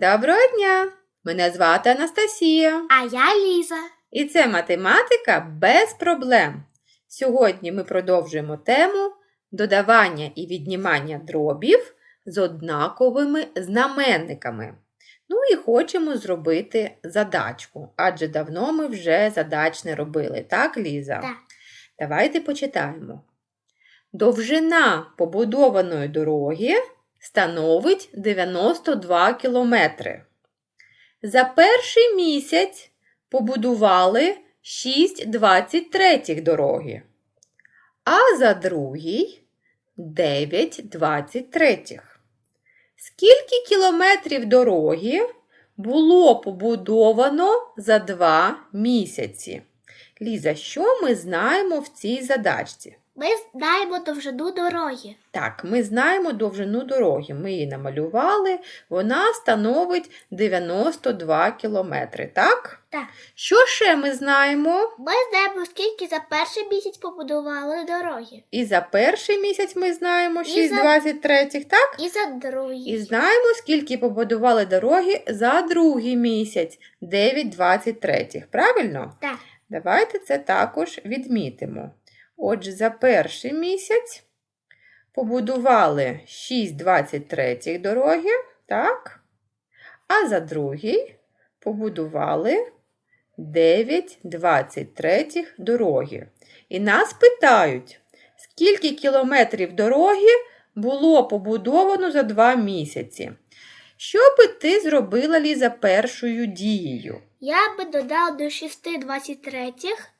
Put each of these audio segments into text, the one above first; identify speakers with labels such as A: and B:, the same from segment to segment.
A: Доброго дня! Мене звати Анастасія.
B: А я Ліза.
A: І це математика без проблем. Сьогодні ми продовжуємо тему додавання і віднімання дробів з однаковими знаменниками. Ну і хочемо зробити задачку, адже давно ми вже задач не робили, так, Ліза?
B: Так.
A: Давайте почитаємо. Довжина побудованої дороги становить 92 кілометри. За перший місяць побудували 6,23 дороги, а за другий 9,23. Скільки кілометрів дороги було побудовано за два місяці? Ліза, що ми знаємо в цій задачці?
B: Ми знаємо довжину дороги.
A: Так, ми знаємо довжину дороги. Ми її намалювали. Вона становить 92 кілометри, так?
B: Так.
A: Що ще ми знаємо?
B: Ми знаємо, скільки за перший місяць побудували дороги.
A: І за перший місяць ми знаємо
B: І за-
A: 6,23, так?
B: І за другий.
A: І знаємо, скільки побудували дороги за другий місяць 9,23. Правильно?
B: Так.
A: Давайте це також відмітимо. Отже, за перший місяць побудували 6,23 дороги, так? А за другий побудували 9,23 дороги. І нас питають, скільки кілометрів дороги було побудовано за два місяці. Що би ти зробила Ліза першою дією?
B: Я би додав до 6 23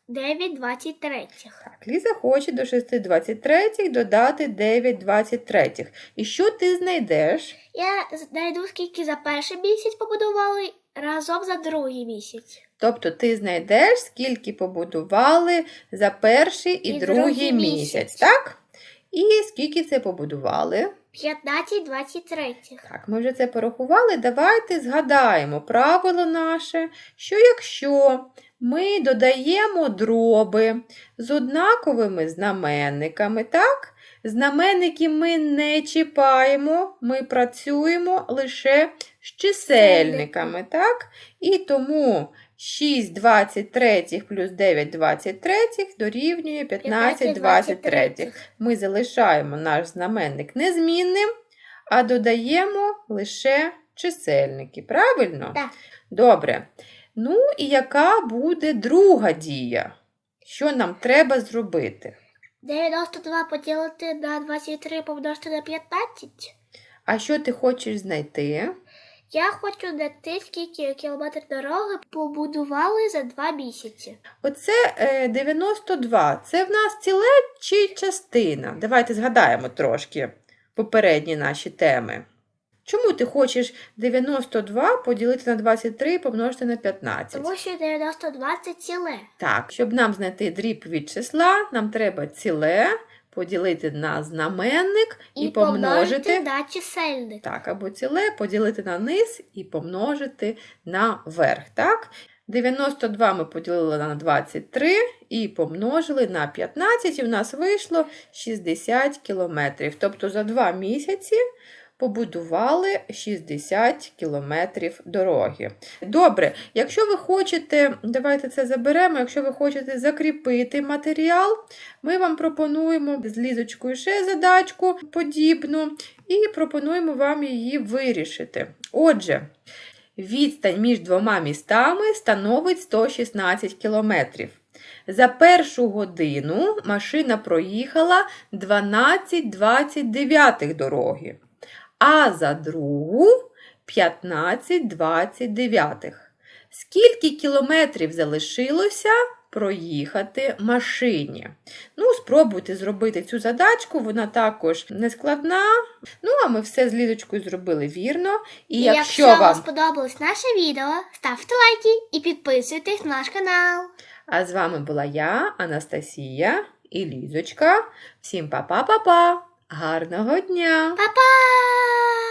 B: 9 23.
A: Так, Ліза хоче до 6,23 додати 9,23. І що ти знайдеш?
B: Я знайду, скільки за перший місяць побудували разом за другий місяць.
A: Тобто ти знайдеш, скільки побудували за перший і,
B: І
A: другий
B: другий
A: місяць,
B: місяць.
A: так? І скільки це побудували?
B: 15 23.
A: Так, ми вже це порахували. Давайте згадаємо правило наше, що якщо ми додаємо дроби з однаковими знаменниками, так? Знаменники ми не чіпаємо, ми працюємо лише з чисельниками, так? І тому 6 23 плюс 9 23 дорівнює 15 23. Ми залишаємо наш знаменник незмінним, а додаємо лише чисельники. Правильно?
B: Так.
A: Добре. Ну і яка буде друга дія? Що нам треба зробити?
B: 92 поділити на 23 помножити на 15.
A: А що ти хочеш знайти?
B: Я хочу знайти, скільки кілометрів дороги побудували за два місяці.
A: Оце е, 92. Це в нас ціле чи частина? Давайте згадаємо трошки попередні наші теми. Чому ти хочеш 92 поділити на 23 і помножити на 15?
B: Тому що 92 це ціле.
A: Так, щоб нам знайти дріб від числа, нам треба ціле поділити на знаменник і,
B: І,
A: помножити.
B: помножити на чисельник.
A: Так, або ціле поділити на низ і помножити на верх. Так? 92 ми поділили на 23 і помножили на 15, і в нас вийшло 60 кілометрів. Тобто за 2 місяці побудували 60 кілометрів дороги. Добре, якщо ви хочете, давайте це заберемо, якщо ви хочете закріпити матеріал, ми вам пропонуємо з лізочкою ще задачку подібну і пропонуємо вам її вирішити. Отже, відстань між двома містами становить 116 кілометрів. За першу годину машина проїхала 12,29 дороги, а за другу 15,29. Скільки кілометрів залишилося проїхати машині? Ну, спробуйте зробити цю задачку, вона також не складна. Ну, а ми все з лізочкою зробили вірно. І, якщо,
B: вам
A: вам.
B: сподобалось наше відео, ставте лайки і підписуйтесь на наш канал.
A: А з вами була я, Анастасія і Лізочка. Всім па-па-па-па! Гарного дня!
B: Па-па!